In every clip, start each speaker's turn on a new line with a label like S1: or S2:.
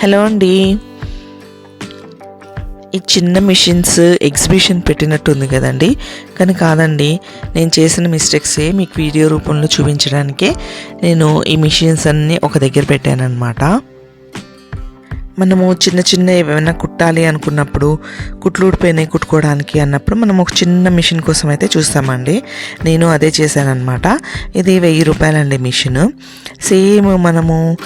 S1: Hello అండి. ఈ చిన్న మిషన్స్ ఎగ్జిబిషన్ పెట్టినట్టుంది కదండి. కానీ కాదండి నేను చేసిన మిస్టేక్సే మీకు వీడియో రూపంలో చూపించడానికే నేను ఈ మిషన్స్ అన్నీ ఒక దగ్గర పెట్టానన్నమాట. మనము చిన్న చిన్న ఏమైనా కుట్టాలి అనుకున్నప్పుడు కుట్లు ఊడిపోయినాయి కుట్టుకోవడానికి అన్నప్పుడు మనం ఒక చిన్న మిషన్ కోసం అయితే చూస్తామండి. నేను అదే చేశానన్నమాట. ఇది వెయ్యి రూపాయలండి మిషన్. సేమ్ మనము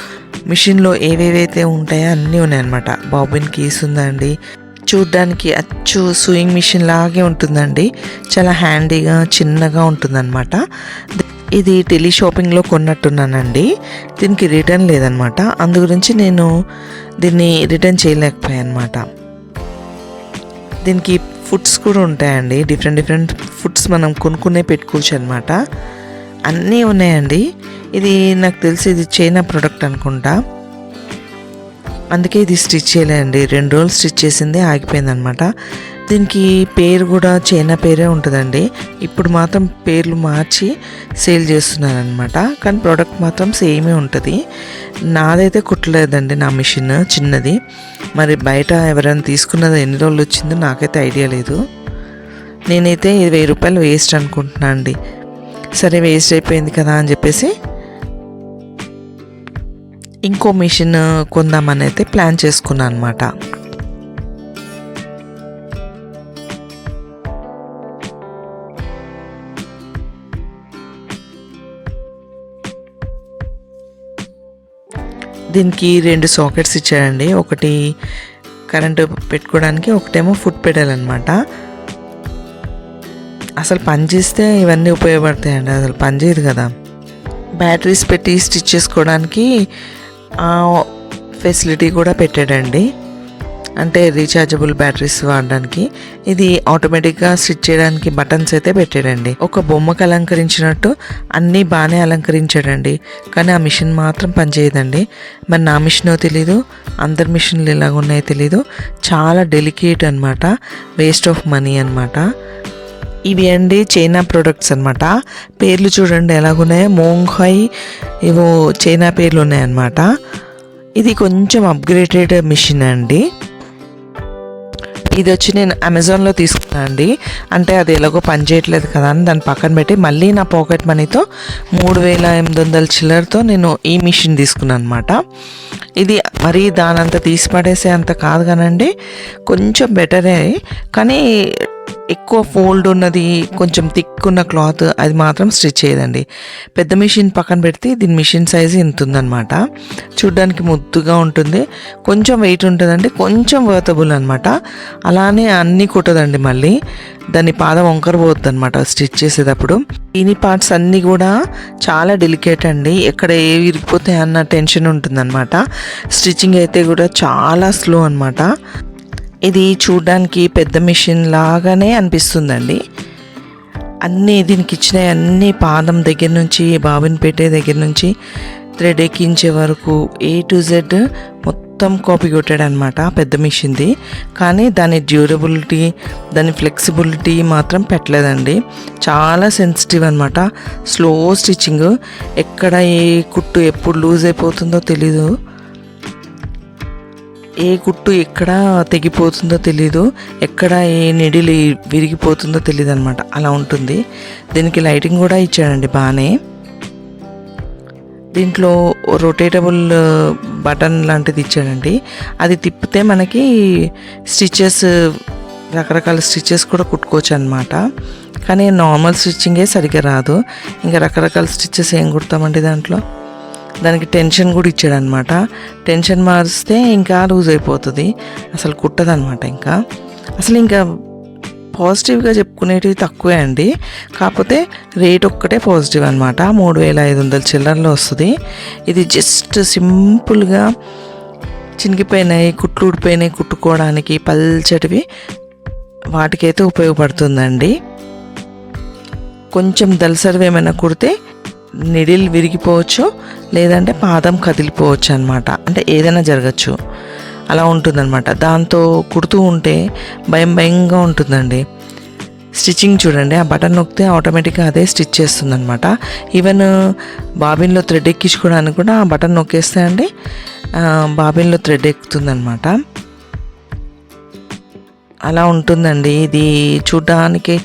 S1: మిషన్లో ఏవేవైతే ఉంటాయో అన్నీ ఉన్నాయన్నమాట. బాబిన్ కీస్ ఉందండి. చూడ్డానికి అచ్చు సూయింగ్ మిషన్ లాగే ఉంటుందండి. చాలా హ్యాండీగా చిన్నగా ఉంటుందన్నమాట. ఇది టెలి షాపింగ్లో కొన్నట్టున్నానండి. దీనికి రిటర్న్ లేదనమాట. అందు గురించి నేను దీన్ని రిటర్న్ చేయలేకపోయాను అనమాట దీనికి ఫుడ్స్ కూడా ఉంటాయండి. డిఫరెంట్ డిఫరెంట్ ఫుడ్స్ మనం కొనుక్కునే పెట్టుకోవచ్చు అనమాట. అన్నీ ఉన్నాయండి. ఇది నాకు తెలిసి ఇది చైనా ప్రోడక్ట్ అనుకుంటా. అందుకే ఇది స్టిచ్ చేయలేదండి. రెండు రోజులు స్టిచ్ చేసిందే ఆగిపోయింది అనమాట దీనికి పేరు కూడా చైనా పేరే ఉంటుందండి. ఇప్పుడు మాత్రం పేర్లు మార్చి సేల్ చేస్తున్నారనమాట కానీ ప్రోడక్ట్ మాత్రం సేమే ఉంటుంది. నాదైతే కుట్టలేదండి నా మిషన్ చిన్నది. మరి బయట ఎవరైనా తీసుకున్నది ఎన్ని రోజులు వచ్చిందో నాకైతే ఐడియా లేదు. నేనైతే ఇది వెయ్యి రూపాయలు వేస్ట్ అనుకుంటున్నా అండి. సరే వేస్ట్ అయిపోయింది కదా అని చెప్పేసి ఇంకో మిషన్ కొందామని అయితే ప్లాన్ చేసుకున్నాను అనమాట దీనికి రెండు సాకెట్స్ ఇచ్చారండి ఒకటి కరెంటు పెట్టుకోవడానికి ఒకటేమో ఫుడ్ పెడల్ అనమాట అసలు పనిచేస్తే ఇవన్నీ ఉపయోగపడతాయండి. అసలు పని చేయదు కదా. బ్యాటరీస్ పెట్టి స్టిచ్ చేసుకోవడానికి ఫెసిలిటీ కూడా పెట్టాడండి. అంటే రీఛార్జబుల్ బ్యాటరీస్ వాడడానికి. ఇది ఆటోమేటిక్గా స్టిచ్ చేయడానికి బటన్స్ అయితే పెట్టాడండి. ఒక బొమ్మకు అలంకరించినట్టు అన్నీ బాగానే అలంకరించాడండి. కానీ ఆ మిషన్ మాత్రం పనిచేయదండి. మరి నా మిషనో తెలీదు అందరి మిషన్లు ఎలాగ ఉన్నాయో తెలీదు. చాలా డెలికేట్ అనమాట వేస్ట్ ఆఫ్ మనీ అనమాట ఇవి అండి చైనా ప్రొడక్ట్స్ అనమాట పేర్లు చూడండి ఎలాగున్నాయో. మోంఘాయ్ ఏవో చైనా పేర్లు ఉన్నాయన్నమాట. ఇది కొంచెం అప్గ్రేడెడ్ మిషన్ అండి. ఇది వచ్చి నేను అమెజాన్లో తీసుకున్నాను అండి. అంటే అది ఎలాగో పని చేయట్లేదు కదా అని దాన్ని పక్కన పెట్టి మళ్ళీ నా పాకెట్ మనీతో మూడు వేల ఎనిమిది వందల చిల్లరతో నేను ఈ మిషన్ తీసుకున్నాను అనమాట ఇది మరీ దానంత తీసి పడేసే అంత కాదు కానండి కొంచెం బెటరే. కానీ ఎక్కువ ఫోల్డ్ ఉన్నది కొంచెం థిక్ ఉన్న క్లాత్ అది మాత్రం స్టిచ్ చేయదండి. పెద్ద మిషన్ పక్కన పెడితే దీని మిషన్ సైజు ఇంత ఉందన్నమాట చూడ్డానికి ముద్దుగా ఉంటుంది. కొంచెం వెయిట్ ఉంటుందండి. కొంచెం వర్తబుల్ అనమాట అలానే అన్నీ కుట్టదండి మళ్ళీ. దాని పాదం వంకర పోద్ది అనమాట స్టిచ్ చేసేటప్పుడు. దీని పార్ట్స్ అన్నీ కూడా చాలా డెలికేట్ అండి. ఎక్కడ ఏ విరిగిపోతాయి అన్న టెన్షన్ ఉంటుందన్నమాట. స్టిచ్చింగ్ అయితే కూడా చాలా స్లో అనమాట ఇది చూడడానికి పెద్ద మిషన్ లాగానే అనిపిస్తుందండి. అన్నీ దీనికి ఇచ్చిన అన్ని పాదం దగ్గర నుంచి బాబిన్ పెట్టే దగ్గర నుంచి థ్రెడ్ ఎక్కించే వరకు ఏ టు జెడ్ మొత్తం కాపీ కొట్టాడు అనమాట పెద్ద మిషన్ది. కానీ దాని డ్యూరబిలిటీ దాని ఫ్లెక్సిబిలిటీ మాత్రం పెట్టలేదండి. చాలా సెన్సిటివ్ అనమాట స్లో స్టిచ్చింగ్. ఎక్కడ ఏ కుట్టు ఎప్పుడు లూజ్ అయిపోతుందో తెలీదు. ఏ కుట్టు ఎక్కడ తెగిపోతుందో తెలీదు. ఎక్కడ ఏ నిడిలి విరిగిపోతుందో తెలియదు అనమాట అలా ఉంటుంది. దీనికి లైటింగ్ కూడా ఇచ్చాడండి బాగానే దీంట్లో రొటేటబుల్ బటన్ లాంటిది ఇచ్చాడండి. అది తిప్పితే మనకి స్టిచెస్ రకరకాల స్టిచెస్ కూడా కుట్టుకోవచ్చు అనమాట కానీ నార్మల్ స్టిచ్చింగే సరిగ్గా రాదు. ఇంకా రకరకాల స్టిచెస్ ఏం కుడతామండి దాంట్లో? దానికి టెన్షన్ కూడా ఇచ్చాడనమాట టెన్షన్ మారిస్తే ఇంకా లూజ్ అయిపోతుంది. అసలు కుట్టదనమాట ఇంకా. అసలు ఇంకా పాజిటివ్గా చెప్పుకునేటివి తక్కువే అండి. కాకపోతే రేట్ ఒక్కటే పాజిటివ్ అనమాట మూడు వేల ఐదు వందల చిల్లరలో వస్తుంది. ఇది జస్ట్ సింపుల్గా చినిగిపోయినాయి కుట్లు ఊడిపోయినాయి కుట్టుకోవడానికి పల్చటివి వాటికైతే ఉపయోగపడుతుందండి. కొంచెం దలసరివి ఏమైనా కుడితే నిడిల్ విరిగిపోవచ్చు. లేదంటే పాదం కదిలిపోవచ్చు అనమాట అంటే ఏదైనా జరగచ్చు. అలా ఉంటుందన్నమాట. దాంతో కుడుతూ ఉంటే భయం భయంగా ఉంటుందండి. స్టిచ్చింగ్ చూడండి. ఆ బటన్ నొక్కితే ఆటోమేటిక్గా అదే స్టిచ్ చేస్తుందనమాట ఈవెన్ బాబిన్లో థ్రెడ్ ఎక్కించుకోవడానికి కూడా ఆ బటన్ నొక్కేస్తే అండి బాబిన్లో థ్రెడ్ ఎక్కుతుందనమాట అలా ఉంటుందండి. ఇది చూడ్డానికి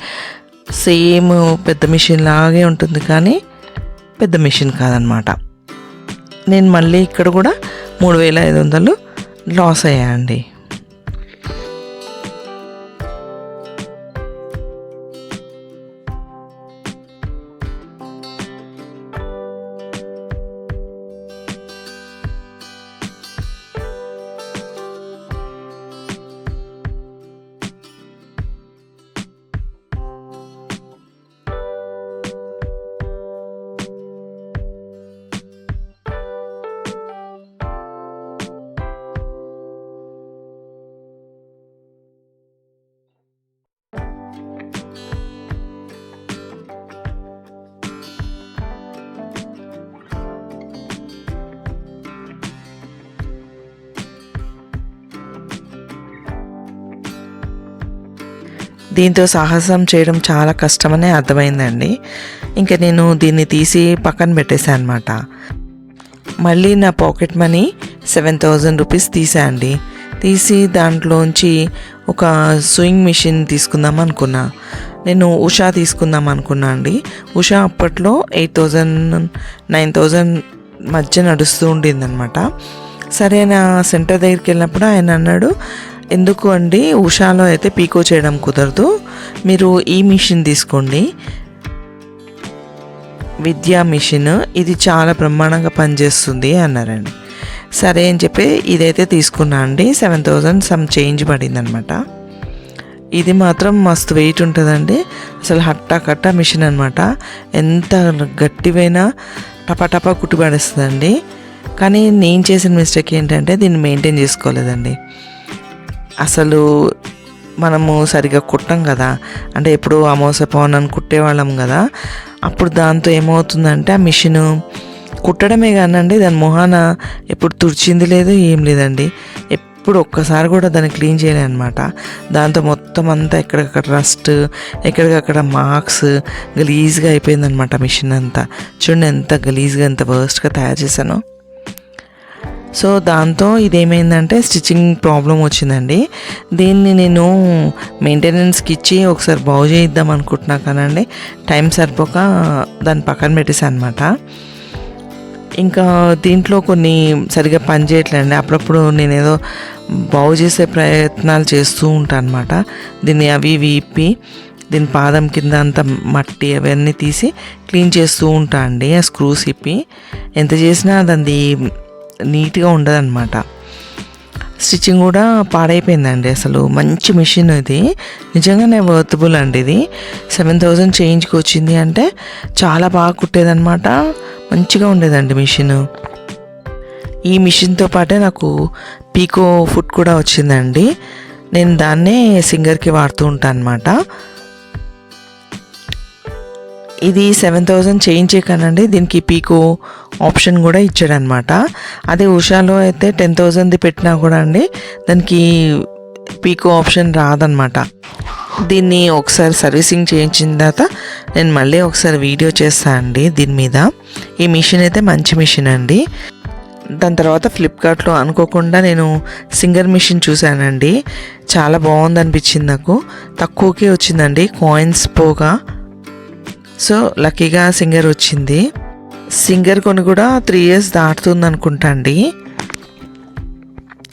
S1: సేమ్ పెద్ద మిషన్ లాగే ఉంటుంది కానీ పెద్ద మిషన్ కాదనమాట నేను మళ్ళీ ఇక్కడ కూడా మూడు వేల ఐదు వందలు లాస్ అయ్యాయండి దీంతో సాహసం చేయడం చాలా కష్టమనే అర్థమైందండి. ఇంకా నేను దీన్ని తీసి పక్కన పెట్టేశాను అనమాట మళ్ళీ నా pocket money seven thousand rupees తీసా అండి. తీసి దాంట్లోంచి ఒక స్వింగ్ మిషన్ తీసుకుందాం అనుకున్నా. నేను ఉషా తీసుకుందాం అనుకున్నా అండి. ఉషా అప్పట్లో ఎయిట్ థౌజండ్ నైన్ థౌజండ్ మధ్య నడుస్తూ ఉండిందనమాట సరే నా సెంటర్ దగ్గరికి వెళ్ళినప్పుడు ఆయన అన్నాడు ఎందుకు అండి? ఉషాలో అయితే పీకో చేయడం కుదరదు. మీరు ఈ మిషన్ తీసుకోండి. విద్యా మిషన్. ఇది చాలా బ్రహ్మాండంగా పనిచేస్తుంది అన్నారండి. సరే అని చెప్పి ఇదైతే తీసుకున్నా అండి. సెవెన్ థౌజండ్ సమ్ చేంజ్ పడింది అనమాట ఇది మాత్రం మస్తు వెయిట్ ఉంటుందండి. అసలు హట్టా కట్టా మిషన్ అనమాట ఎంత గట్టివైనా టపా కుట్టుబడేస్తుందండి. కానీ నేను చేసిన మిస్టేక్ ఏంటంటే దీన్ని మెయింటైన్ చేసుకోలేదండి. అసలు మనము సరిగా కుట్టం కదా. అంటే ఎప్పుడు అమోస పవన్ కుట్టేవాళ్ళం కదా. అప్పుడు దాంతో ఏమవుతుందంటే ఆ మిషను కుట్టడమే కానండి దాని మొహాన ఎప్పుడు తుడిచింది లేదు ఏం లేదండి. ఎప్పుడు ఒక్కసారి కూడా దాన్ని క్లీన్ చేయలేదు అనమాట దాంతో మొత్తం అంతా ఎక్కడికక్కడ రస్ట్ ఎక్కడికక్కడ మార్క్స్ గలీజ్గా అయిపోయిందనమాట మిషన్ అంతా. చూడండి ఎంత గలీజ్గా ఎంత వర్స్ట్గా తయారు చేశాను. సో దాంతో ఇదేమైందంటే స్టిచ్చింగ్ ప్రాబ్లం వచ్చిందండి. దీన్ని నేను మెయింటెనెన్స్కి ఇచ్చి ఒకసారి బాగు చేయిద్దాం అనుకుంటున్నా కానండి. టైం సరిపోక దాన్ని పక్కన పెట్టేసాను అనమాట ఇంకా దీంట్లో కొన్ని సరిగా పనిచేయట్లేండి అప్పుడప్పుడు నేను ఏదో బాగు చేసే ప్రయత్నాలు చేస్తూ ఉంటాను అనమాట దీన్ని అవి ఇవి ఇప్పి దీని పాదం కింద అంత మట్టి అవన్నీ తీసి క్లీన్ చేస్తూ ఉంటా అండి. ఆ స్క్రూస్ ఇప్పి. ఎంత చేసినా దాన్ని నీట్గా ఉండదన్నమాట. స్టిచ్చింగ్ కూడా పాడైపోయిందండి అసలు. మంచి మిషన్ ఇది. నిజంగానే వర్తబుల్ అండి ఇది. సెవెన్ థౌజండ్ చేయించుకు వచ్చింది అంటే చాలా బాగా కుట్టేదన్నమాట. మంచిగా ఉండేదండి మిషన్. ఈ మిషన్తో పాటే నాకు పీకో ఫుడ్ కూడా వచ్చిందండి. నేను దాన్నే సింగర్కి వాడుతూ ఉంటాను అనమాట ఇది సెవెన్ థౌజండ్ చేయించేకానండి కానండి దీనికి పీకో ఆప్షన్ కూడా ఇచ్చాడనమాట. అదే ఉషాలో అయితే టెన్ థౌజండ్ది పెట్టినా కూడా అండి దానికి పీకో ఆప్షన్ రాదనమాట. దీన్ని ఒకసారి సర్వీసింగ్ చేయించిన తర్వాత నేను మళ్ళీ ఒకసారి వీడియో చేస్తాను అండి దీని మీద. ఈ మిషన్ అయితే మంచి మిషన్ అండి. దాని తర్వాత ఫ్లిప్కార్ట్లో అనుకోకుండా నేను సింగర్ మిషన్ చూశానండి. చాలా బాగుంది అనిపించింది నాకు. తక్కువకే వచ్చిందండి. కాయిన్స్ పోగా సో లక్కీగా సింగర్ వచ్చింది. సింగర్ కొని కూడా త్రీ ఇయర్స్ దాటుతుంది అనుకుంటా అండి.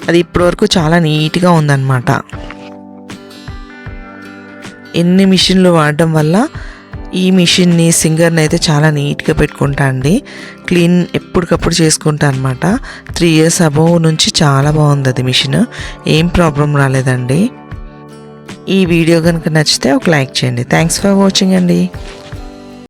S1: అది ఇప్పటివరకు చాలా నీట్గా ఉందన్నమాట. ఎన్ని మిషన్లు వాడడం వల్ల ఈ మిషన్ని సింగర్ని అయితే చాలా నీట్గా పెట్టుకుంటా అండి. క్లీన్ ఎప్పటికప్పుడు చేసుకుంటా అనమాట త్రీ ఇయర్స్ అబోవ్ నుంచి చాలా బాగుంది అది మిషన్. ఏం ప్రాబ్లం రాలేదండి. ఈ వీడియో కనుక నచ్చితే ఒక లైక్ చేయండి. థ్యాంక్స్ ఫర్ వాచింగ్ అండి.